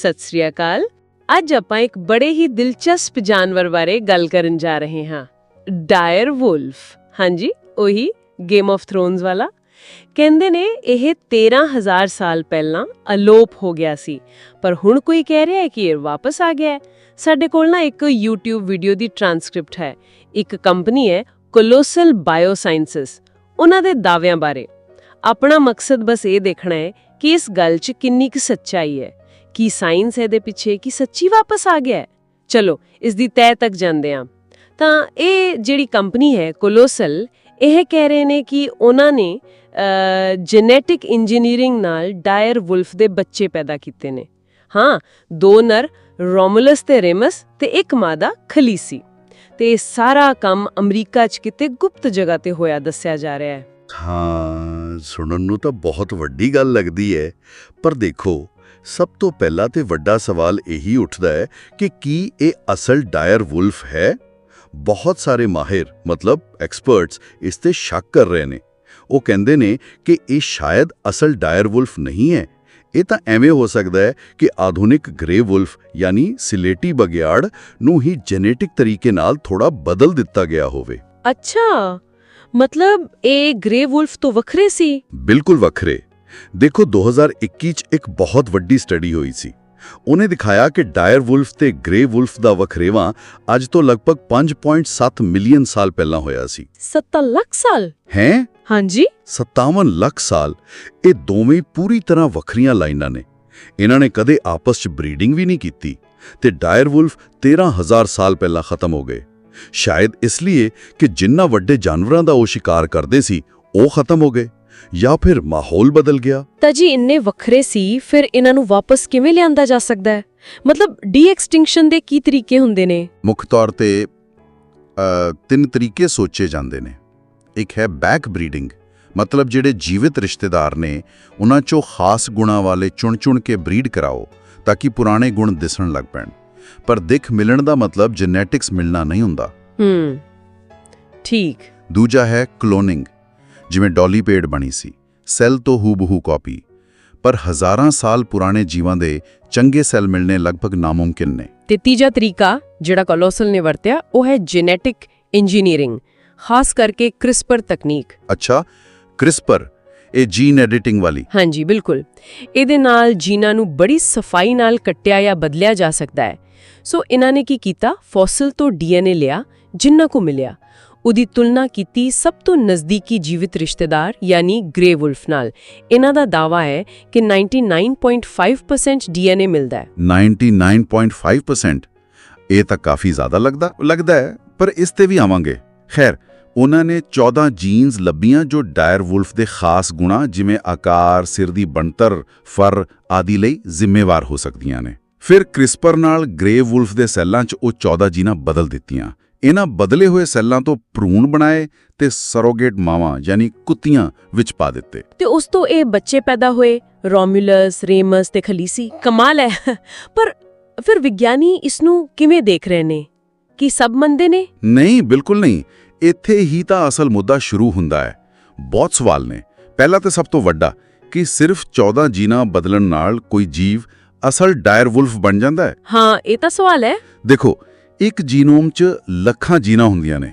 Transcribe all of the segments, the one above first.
ਸਤਿ ਸ੍ਰੀ ਅਕਾਲ। ਅੱਜ ਆਪਾਂ ਇੱਕ ਬੜੇ ਹੀ ਦਿਲਚਸਪ ਜਾਨਵਰ ਬਾਰੇ ਗੱਲ ਕਰਨ ਜਾ ਰਹੇ ਹਾਂ। Dire Wolf. ਹਾਂਜੀ, ਉਹੀ ਗੇਮ ਆਫ ਥਰੋਨਸ ਵਾਲਾ। ਕਹਿੰਦੇ ਨੇ ਇਹ 13000 ਸਾਲ ਪਹਿਲਾਂ ਅਲੋਪ ਹੋ ਗਿਆ ਸੀ। ਪਰ ਹੁਣ ਕੋਈ ਕਹਿ ਰਿਹਾ ਹੈ ਕਿ ਇਹ ਵਾਪਸ ਆ ਗਿਆ ਹੈ। ਸਾਡੇ ਕੋਲ ਨਾ ਇੱਕ YouTube ਵੀਡੀਓ ਦੀ ਟਰਾਂਸਕ੍ਰਿਪਟ ਹੈ। ਇੱਕ ਕੰਪਨੀ ਹੈ ਕੋਲੋਸਲ ਬਾਇਓਸਾਇੰਸਸ ਉਹਨਾਂ ਦੇ ਦਾਅਵਿਆਂ ਬਾਰੇ। ਆਪਣਾ ਮਕਸਦ ਬਸ ਇਹ ਦੇਖਣਾ ਹੈ ਕਿ ਇਸ ਗੱਲ 'ਚ ਕਿੰਨੀ ਕੁ ਸੱਚਾਈ ਹੈ। ਕੀ ਸਾਇੰਸ ਹੈ ਦੇ ਪਿੱਛੇ? ਕਿ ਸੱਚੀ ਵਾਪਸ ਆ ਗਿਆ ਹੈ? ਚਲੋ, ਇਸ ਦੀ ਤਹਿ ਤੱਕ ਜਾਂਦੇ ਹਾਂ। ਤਾਂ ਇਹ ਜਿਹੜੀ ਕੰਪਨੀ ਹੈ, ਕੋਲੋਸਲ, ਇਹ ਕਹਿ ਰਹੇ ਨੇ ਕਿ ਉਹਨਾਂ ਨੇ ਜੈਨੇਟਿਕ ਇੰਜੀਨੀਅਰਿੰਗ ਨਾਲ ਡਾਇਰ ਵੁਲਫ ਦੇ ਬੱਚੇ ਪੈਦਾ ਕੀਤੇ ਨੇ। ਹਾਂ, ਦੋ ਨਰ, ਰੋਮੂਲਸ ਤੇ ਰੇਮਸ ਤੇ ਇੱਕ ਮਾਦਾ ਖਲੀਸੀ। ਤੇ ਇਹ ਸਾਰਾ ਕੰਮ ਅਮਰੀਕਾ 'ਚ ਕਿਤੇ ਗੁਪਤ ਜਗ੍ਹਾ ਤੇ ਹੋਇਆ ਦੱਸਿਆ ਜਾ ਰਿਹਾ ਹੈ। ਹਾਂ, ਸੁਣਨ ਨੂੰ ਤਾਂ ਬਹੁਤ ਵੱਡੀ ਗੱਲ ਲੱਗਦੀ ਹੈ। ਪਰ ਦੇਖੋ ਸਭ ਤੋਂ ਪਹਿਲਾਂ ਤੇ ਵੱਡਾ ਸਵਾਲ ਇਹੀ ਉੱਠਦਾ ਹੈ ਕਿ ਕੀ ਇਹ ਅਸਲ ਡਾਇਰ ਵੁਲਫ ਹੈ? ਬਹੁਤ ਸਾਰੇ ਮਾਹਿਰ ਮਤਲਬ ਐਕਸਪਰਟਸ ਇਸ ਤੇ ਸ਼ੱਕ ਕਰ ਰਹੇ ਨੇ। ਉਹ ਕਹਿੰਦੇ ਨੇ ਕਿ ਇਹ ਸ਼ਾਇਦ ਅਸਲ ਡਾਇਰ ਵੁਲਫ ਨਹੀਂ ਹੈ। ਇਹ ਤਾਂ ਐਵੇਂ ਹੋ ਸਕਦਾ ਹੈ ਕਿ ਆਧੁਨਿਕ ਗ੍ਰੇ ਵੁਲਫ ਯਾਨੀ ਸਿਲੇਟੀ ਬਗਿਆੜ ਨੂੰ ਹੀ ਜੈਨੇਟਿਕ ਤਰੀਕੇ ਨਾਲ ਥੋੜਾ ਬਦਲ ਦਿੱਤਾ ਗਿਆ ਹੋਵੇ। ਅੱਛਾ! ਮਤਲਬ ਇਹ ਗ੍ਰੇ ਵੁਲਫ ਤੋਂ ਵੱਖਰੇ ਸੀ? ਬਿਲਕੁਲ ਵੱਖਰੇ। ਦੇਖੋ 2021 ਚ ਇੱਕ ਬਹੁਤ ਵੱਡੀ ਸਟੱਡੀ ਹੋਈ ਸੀ। ਉਹਨੇ ਦਿਖਾਇਆ ਕਿ ਡਾਇਰ ਵੁਲਫ ਤੇ ਗ੍ਰੇ ਵੁਲਫ ਦਾ ਵਖਰੇਵਾਂ ਅੱਜ ਤੋਂ ਲਗਭਗ 5.7 ਮਿਲੀਅਨ ਸਾਲ ਪਹਿਲਾਂ ਹੋਇਆ ਸੀ। 70 ਲੱਖ ਸਾਲ? ਹੈ? ਹਾਂਜੀ। 57 ਲੱਖ ਸਾਲ। ਇਹ ਦੋਵੇਂ ਪੂਰੀ ਤਰ੍ਹਾਂ ਵੱਖਰੀਆਂ ਲਾਈਨਾਂ ਨੇ। ਇਹਨਾਂ ਨੇ ਕਦੇ ਆਪਸ 'ਚ ਬਰੀਡਿੰਗ ਵੀ ਨਹੀਂ ਕੀਤੀ ਤੇ ਡਾਇਰ ਵੁਲਫ 13000 ਸਾਲ ਪਹਿਲਾਂ ਖਤਮ ਹੋ ਗਏ। ਸ਼ਾਇਦ ਇਸ ਲਈ ਕਿ ਜਿੰਨਾ ਵੱਡੇ ਜਾਨਵਰਾਂ ਦਾ ਉਹ ਸ਼ਿਕਾਰ ਕਰਦੇ ਸੀ ਉਹ ਖਤਮ ਹੋ ਗਏ। ਜਾਂ ਫਿਰ ਮਾਹੌਲ ਬਦਲ ਗਿਆ? ਤਾਂ ਜੀ ਇੰਨੇ ਵੱਖਰੇ ਸੀ ਫਿਰ ਇਹਨਾਂ ਨੂੰ ਵਾਪਸ ਕਿਵੇਂ ਲਿਆਂਦਾ ਜਾ ਸਕਦਾ ਹੈ? ਮਤਲਬ ਡੀ ਐਕਸਟਿੰਕਸ਼ਨ ਦੇ ਕੀ ਤਰੀਕੇ ਹੁੰਦੇ ਨੇ? ਮੁੱਖ ਤੌਰ ਤੇ ਤਿੰਨ ਤਰੀਕੇ ਸੋਚੇ ਜਾਂਦੇ ਨੇ। ਇੱਕ ਹੈ ਬੈਕ ਬਰੀਡਿੰਗ ਮਤਲਬ ਜਿਹੜੇ ਜੀਵਿਤ ਰਿਸ਼ਤੇਦਾਰ ਨੇ ਉਹਨਾਂ ਚੋਂ ਖਾਸ ਗੁਣਾਂ ਵਾਲੇ ਚੁਣ-ਚੁਣ ਕੇ ਬਰੀਡ ਕਰਾਓ ਤਾਂ ਕਿ ਪੁਰਾਣੇ ਗੁਣ ਦਿਸਣ ਲੱਗ ਪੈਣ। ਪਰ ਦਿੱਖ ਮਿਲਣ ਦਾ ਮਤਲਬ ਜੈਨੇਟਿਕਸ ਮਿਲਣਾ ਨਹੀਂ ਹੁੰਦਾ। ਹੂੰ। ਠੀਕ। ਦੂਜਾ ਹੈ ਕਲੋਨਿੰਗ ਜਿਵੇਂ ਡੋਲੀ ਪੇਡ ਬਣੀ ਸੀ ਸੈੱਲ ਤੋਂ ਹੂਬਹੂ ਕਾਪੀ। ਪਰ ਹਜ਼ਾਰਾਂ ਸਾਲ ਪੁਰਾਣੇ ਜੀਵਾਂ ਦੇ ਚੰਗੇ ਸੈੱਲ ਮਿਲਣੇ ਲਗਭਗ ਨਾਮੁਮਕਿਨ ਨੇ। ਤੇ ਤੀਜਾ ਤਰੀਕਾ ਜਿਹੜਾ ਕੋਲੋਸਲ ਨੇ ਵਰਤਿਆ ਉਹ ਹੈ ਜੈਨੇਟਿਕ ਇੰਜੀਨੀਅਰਿੰਗ ਖਾਸ ਕਰਕੇ ਕ੍ਰਿਸਪਰ ਤਕਨੀਕ। ਅੱਛਾ ਕ੍ਰਿਸਪਰ ਇਹ ਜੀਨ ਐਡੀਟਿੰਗ ਵਾਲੀ। ਹਾਂਜੀ ਬਿਲਕੁਲ। ਇਹਦੇ ਨਾਲ ਜੀਨਾਂ ਨੂੰ ਬੜੀ ਸਫ਼ਾਈ ਨਾਲ ਕੱਟਿਆ ਜਾਂ ਬਦਲਿਆ ਜਾ ਸਕਦਾ ਹੈ। ਸੋ ਇਹਨਾਂ ਨੇ ਕੀ ਕੀਤਾ? ਫੋਸਿਲ ਤੋਂ ਡੀਐਨਏ ਲਿਆ ਜਿੰਨਾ ਕੋ ਮਿਲਿਆ। ਉਹਦੀ ਤੁਲਨਾ ਕੀਤੀ ਸਭ ਤੋਂ ਨਜ਼ਦੀਕੀ ਜੀਵਿਤ ਰਿਸ਼ਤੇਦਾਰ, ਯਾਨੀ ਗ੍ਰੇ ਵੁਲਫ ਨਾਲ। ਇਹਨਾਂ ਦਾ ਦਾਵਾ ਹੈ ਕਿ 99.5% ਡੀਐਨਏ ਮਿਲਦਾ ਹੈ। 99.5% ਇਹ ਤਾਂ ਕਾਫੀ ਜ਼ਿਆਦਾ ਲੱਗਦਾ ਲੱਗਦਾ ਹੈ, ਪਰ ਇਸ ਤੇ ਵੀ ਆਵਾਂਗੇ। ਖੈਰ, ਉਹਨਾਂ ਨੇ 14 ਜੀਨਸ ਲੱਭੀਆਂ ਜੋ ਡਾਇਰ ਵੁਲਫ ਦੇ ਖਾਸ ਗੁਣਾ, ਜਿਵੇਂ ਆਕਾਰ, ਸਿਰ ਦੀ ਬਣਤਰ, ਫਰ ਆਦਿ ਲਈ ਜ਼ਿੰਮੇਵਾਰ ਹੋ ਸਕਦੀਆਂ ਨੇ। ਫਿਰ ਕ੍ਰਿਸਪਰ ਨਾਲ ਗ੍ਰੇ ਵੁਲਫ ਦੇ ਸੈੱਲਾਂ 'ਚ ਉਹ 14 ਜੀਨਾਂ ਬਦਲ ਦਿੱਤੀਆਂ। ਇਹਨਾਂ ਬਦਲੇ ਹੋਏ ਸੈੱਲਾਂ ਤੋਂ ਭਰੂਣ ਬਣਾਏ ਤੇ ਸਰੋਗੇਟ ਮਾਵਾਂ ਯਾਨੀ ਕੁੱਤੀਆਂ ਵਿੱਚ ਪਾ ਦਿੱਤੇ। ਤੇ ਉਸ ਤੋਂ ਇਹ ਬੱਚੇ ਪੈਦਾ ਹੋਏ ਰੋਮੂਲਸ ਰੇਮਸ ਤੇ ਖਲੀਸੀ। ਕਮਾਲ ਹੈ। ਪਰ ਫਿਰ ਵਿਗਿਆਨੀ ਇਸ ਨੂੰ ਕਿਵੇਂ ਦੇਖ ਰਹੇ ਨੇ? ਕੀ ਸਭ ਮੰਨਦੇ ਨੇ? ਨਹੀਂ ਬਿਲਕੁਲ ਨਹੀਂ। ਇੱਥੇ ਹੀ ਤਾਂ ਅਸਲ ਮੁੱਦਾ ਸ਼ੁਰੂ ਹੁੰਦਾ ਹੈ। ਬਹੁਤ ਸਵਾਲ ਨੇ। ਪਹਿਲਾ ਤੇ ਸਭ ਤੋਂ ਵੱਡਾ ਕਿ ਸਿਰਫ 14 ਜੀਨਾਂ ਬਦਲਣ ਨਾਲ ਕੋਈ ਜੀਵ ਅਸਲ ਡਾਇਰ ਵੁਲਫ ਬਣ ਜਾਂਦਾ ਹੈ? ਹਾਂ ਇਹ ਤਾਂ ਸਵਾਲ ਹੈ। ਦੇਖੋ ਇੱਕ ਜੀਨੋਮ 'ਚ ਲੱਖਾਂ ਜੀਨਾਂ ਹੁੰਦੀਆਂ ਨੇ।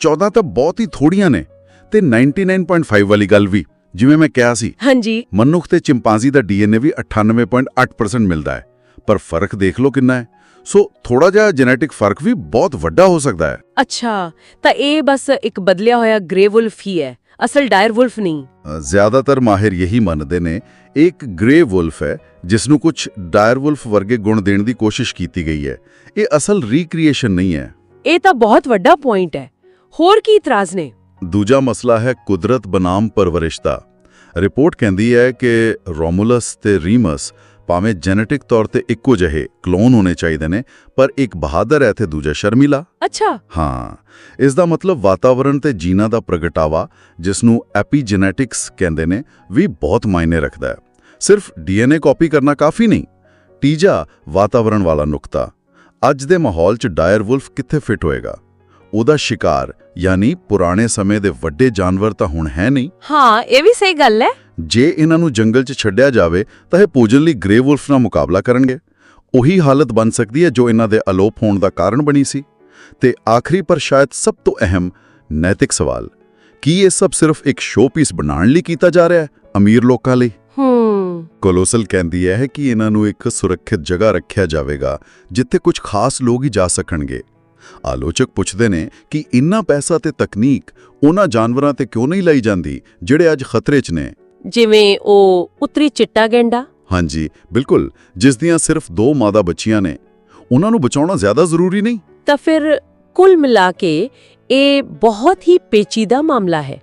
14 ਤਾਂ ਬਹੁਤ ਹੀ ਥੋੜੀਆਂ ਨੇ ਤੇ 99.5 ਵਾਲੀ ਗੱਲ ਵੀ ਜਿਵੇਂ ਮੈਂ ਕਿਹਾ ਸੀ। ਹਾਂਜੀ। ਮਨੁੱਖ ਤੇ ਚਿੰਪਾਂਜ਼ੀ ਦਾ ਡੀਐਨਏ ਵੀ 98.8% ਮਿਲਦਾ ਹੈ ਪਰ ਫ਼ਰਕ ਦੇਖ ਲਓ ਕਿੰਨਾ ਹੈ। ਸੋ ਥੋੜਾ ਜਿਹਾ ਜੈਨੇਟਿਕ ਫ਼ਰਕ ਵੀ ਬਹੁਤ ਵੱਡਾ ਹੋ ਸਕਦਾ ਹੈ। ਅੱਛਾ ਤਾਂ ਇਹ ਬਸ ਇੱਕ ਬਦਲਿਆ ਹੋਇਆ ਗ੍ਰੇ ਵੁਲਫ ਹੀ ਹੈ। ਅਸਲ ਡਾਇਰ ਵੁਲਫ ਨਹੀਂ। ਜ਼ਿਆਦਾਤਰ ਮਾਹਿਰ ਯਹੀ ਮੰਨਦੇ ਨੇ ਇੱਕ ਗ੍ਰੇ ਵੁਲਫ ਹੈ ਜਿਸ ਨੂੰ ਕੁਝ ਡਾਇਰ ਵੁਲਫ ਵਰਗੇ ਗੁਣ ਦੇਣ ਦੀ ਕੋਸ਼ਿਸ਼ ਕੀਤੀ ਗਈ ਹੈ। ਇਹ ਅਸਲ ਰੀਕ੍ਰੀਏਸ਼ਨ ਨਹੀਂ ਹੈ। ਇਹ ਤਾਂ ਬਹੁਤ ਵੱਡਾ ਪੁਆਇੰਟ ਹੈ। ਹੋਰ ਕੀ ਇਤਰਾਜ਼ ਨੇ? ਦੂਜਾ ਮਸਲਾ ਹੈ ਕੁਦਰਤ ਬਨਾਮ ਪਰਵਰਿਸ਼ ਦਾ ਰਿਪੋਰਟ ਕਹਿੰਦੀ ਹੈ ਕਿ ਰੋਮੂਲਸ ਤੇ ਰੀਮਸ ਭਾਵੇਂ ਜੈਨੇਟਿਕ ਤੌਰ ਤੇ ਇੱਕੋ ਜਿਹੇ ਕਲੋਨ ਹੋਣੇ ਚਾਹੀਦੇ ਨੇ ਪਰ ਇੱਕ ਬਹਾਦਰ ਹੈ ਤੇ ਦੂਜਾ ਸ਼ਰਮੀਲਾ। ਅੱਛਾ। ਹਾਂ ਇਸ ਦਾ ਮਤਲਬ ਵਾਤਾਵਰਣ ਤੇ ਜੀਨਾਂ ਦਾ ਪ੍ਰਗਟਾਵਾ ਜਿਸ ਨੂੰ ਐਪੀਜੈਨੇਟਿਕਸ ਕਹਿੰਦੇ ਨੇ ਵੀ ਬਹੁਤ ਮਾਇਨੇ ਰੱਖਦਾ ਹੈ। ਸਿਰਫ ਡੀਐਨਏ ਕਾਪੀ ਕਰਨਾ ਕਾਫੀ ਨਹੀਂ ਤੀਜਾ ਵਾਤਾਵਰਣ ਵਾਲਾ ਨੁਕਤਾ। ਅੱਜ ਦੇ ਮਾਹੌਲ 'ਚ ਡਾਇਰ ਵੁਲਫ ਕਿੱਥੇ ਫਿੱਟ ਹੋਏਗਾ? ਉਹਦਾ ਸ਼ਿਕਾਰ ਯਾਨੀ ਪੁਰਾਣੇ ਸਮੇਂ ਦੇ ਵੱਡੇ ਜਾਨਵਰ ਤਾਂ ਹੁਣ ਹੈ ਨਹੀਂ। ਹਾਂ ਇਹ ਵੀ ਸਹੀ ਗੱਲ ਹੈ। ਜੇ ਇਹਨਾਂ ਨੂੰ ਜੰਗਲ 'ਚ ਛੱਡਿਆ ਜਾਵੇ ਤਾਂ ਇਹ ਭੋਜਨ ਲਈ ਗ੍ਰੇ ਵੁਲਫ ਨਾਲ ਮੁਕਾਬਲਾ ਕਰਨਗੇ। ਉਹੀ ਹਾਲਤ ਬਣ ਸਕਦੀ ਹੈ ਜੋ ਇਹਨਾਂ ਦੇ ਅਲੋਪ ਹੋਣ ਦਾ ਕਾਰਨ ਬਣੀ ਸੀ। ਤੇ ਆਖਰੀ ਪਰ ਸ਼ਾਇਦ ਸਭ ਤੋਂ ਅਹਿਮ ਨੈਤਿਕ ਸਵਾਲ ਕੀ ਇਹ ਸਭ ਸਿਰਫ ਇੱਕ ਸ਼ੋਪੀਸ ਬਣਾਉਣ ਲਈ ਕੀਤਾ ਜਾ ਰਿਹਾ ਹੈ ਅਮੀਰ ਲੋਕਾਂ ਲਈ? ਹੂੰ। ਕੋਲੋਸਲ ਕਹਿੰਦੀ ਹੈ ਕਿ ਇਹਨਾਂ ਨੂੰ ਇੱਕ ਸੁਰੱਖਿਅਤ ਜਗ੍ਹਾ ਰੱਖਿਆ ਜਾਵੇਗਾ ਜਿੱਥੇ ਕੁਝ ਖਾਸ ਲੋਕ ਹੀ ਜਾ ਸਕਣਗੇ। ਆਲੋਚਕ ਪੁੱਛਦੇ ਨੇ ਕਿ ਇੰਨਾ ਪੈਸਾ ਤੇ ਤਕਨੀਕ ਉਹਨਾਂ ਜਾਨਵਰਾਂ ਤੇ ਕਿਉਂ ਨਹੀਂ ਲਈ ਜਾਂਦੀ ਜਿਹੜੇ ਅੱਜ ਖਤਰੇ 'ਚ ਨੇ? ਜਿਵੇਂ ਉਹ ਉੱਤਰੀ ਚਿੱਟਾ ਗੈਂਡਾ? ਹਾਂਜੀ ਬਿਲਕੁਲ ਜਿਸ ਦੀਆਂ ਸਿਰਫ ਦੋ ਮਾਦਾ ਬੱਚੀਆਂ ਨੇ। ਉਹਨਾਂ ਨੂੰ ਬਚਾਉਣਾ ਜ਼ਿਆਦਾ ਜ਼ਰੂਰੀ ਨਹੀਂ? ਤਾਂ ਫਿਰ ਕੁੱਲ ਮਿਲਾ ਕੇ ਇਹ ਬਹੁਤ ਹੀ ਪੇਚੀਦਾ ਮਾਮਲਾ ਹੈ।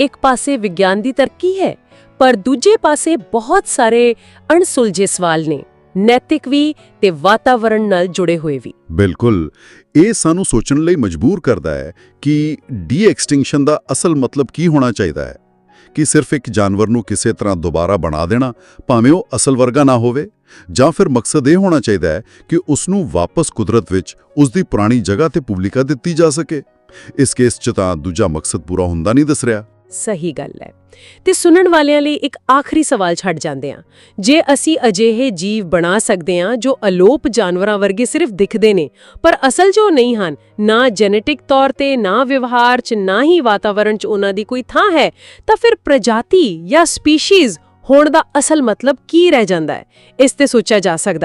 ਇੱਕ ਪਾਸੇ ਵਿਗਿਆਨ ਦੀ ਤਰੱਕੀ ਹੈ ਪਰ ਦੂਜੇ ਪਾਸੇ ਬਹੁਤ ਸਾਰੇ ਅਣਸੁਲਝੇ ਸਵਾਲ ਨੇ। ਨੈਤਿਕ ਵੀ ਤੇ ਵਾਤਾਵਰਣ ਨਾਲ ਜੁੜੇ ਹੋਏ ਵੀ। ਬਿਲਕੁਲ। ਇਹ ਸਾਨੂੰ ਸੋਚਣ ਲਈ ਮਜਬੂਰ ਕਰਦਾ ਹੈ ਕਿ ਡੀ ਐਕਸਟਿੰਕਸ਼ਨ ਦਾ ਅਸਲ ਮਤਲਬ ਕੀ ਹੋਣਾ ਚਾਹੀਦਾ ਹੈ। ਕਿ ਸਿਰਫ ਇੱਕ ਜਾਨਵਰ ਨੂੰ ਕਿਸੇ ਤਰ੍ਹਾਂ ਦੁਬਾਰਾ ਬਣਾ ਦੇਣਾ, ਭਾਵੇਂ ਉਹ ਅਸਲ ਵਰਗਾ ਨਾ ਹੋਵੇ, ਜਾਂ ਫਿਰ ਮਕਸਦ ਇਹ ਹੋਣਾ ਚਾਹੀਦਾ ਹੈ ਕਿ ਉਸ ਨੂੰ ਵਾਪਸ ਕੁਦਰਤ ਵਿੱਚ, ਉਸ ਦੀ ਪੁਰਾਣੀ ਜਗ੍ਹਾ ਤੇ ਪਬਲਿਕਾ ਦਿੱਤੀ ਜਾ ਸਕੇ। ਇਸ ਕੇਸ 'ਚ ਤਾਂ ਦੂਜਾ ਮਕਸਦ ਪੂਰਾ ਹੁੰਦਾ ਨਹੀਂ ਦਿਸ ਰਿਹਾ। ਸਹੀ ਗੱਲ ਹੈ। ਤੇ ਸੁਣਨ ਵਾਲਿਆਂ ਲਈ ਇੱਕ ਆਖਰੀ ਸਵਾਲ ਛੱਡ ਜਾਂਦੇ ਹਾਂ। ਜੇ ਅਸੀਂ ਅਜਿਹੇ ਜੀਵ ਬਣਾ ਸਕਦੇ ਹਾਂ ਜੋ ਅਲੋਪ ਜਾਨਵਰਾਂ ਵਰਗੇ ਸਿਰਫ ਦਿਖਦੇ ਨੇ, ਪਰ ਅਸਲ ਜੋ ਨਹੀਂ ਹਨ, ਨਾ ਜੈਨੇਟਿਕ ਤੌਰ ਤੇ, ਨਾ ਵਿਵਹਾਰ 'ਚ, ਨਾ ਹੀ ਵਾਤਾਵਰਣ 'ਚ ਉਹਨਾਂ ਦੀ ਕੋਈ ਥਾਂ ਹੈ, ਤਾਂ ਫਿਰ ਪ੍ਰਜਾਤੀ ਜਾਂ ਸਪੀਸ਼ੀਜ਼ ਹੋਣ ਦਾ ਅਸਲ ਮਤਲਬ ਕੀ ਰਹਿ ਜਾਂਦਾ ਹੈ? ਇਸ ਤੇ ਸੋਚਿਆ ਜਾ ਸਕਦਾ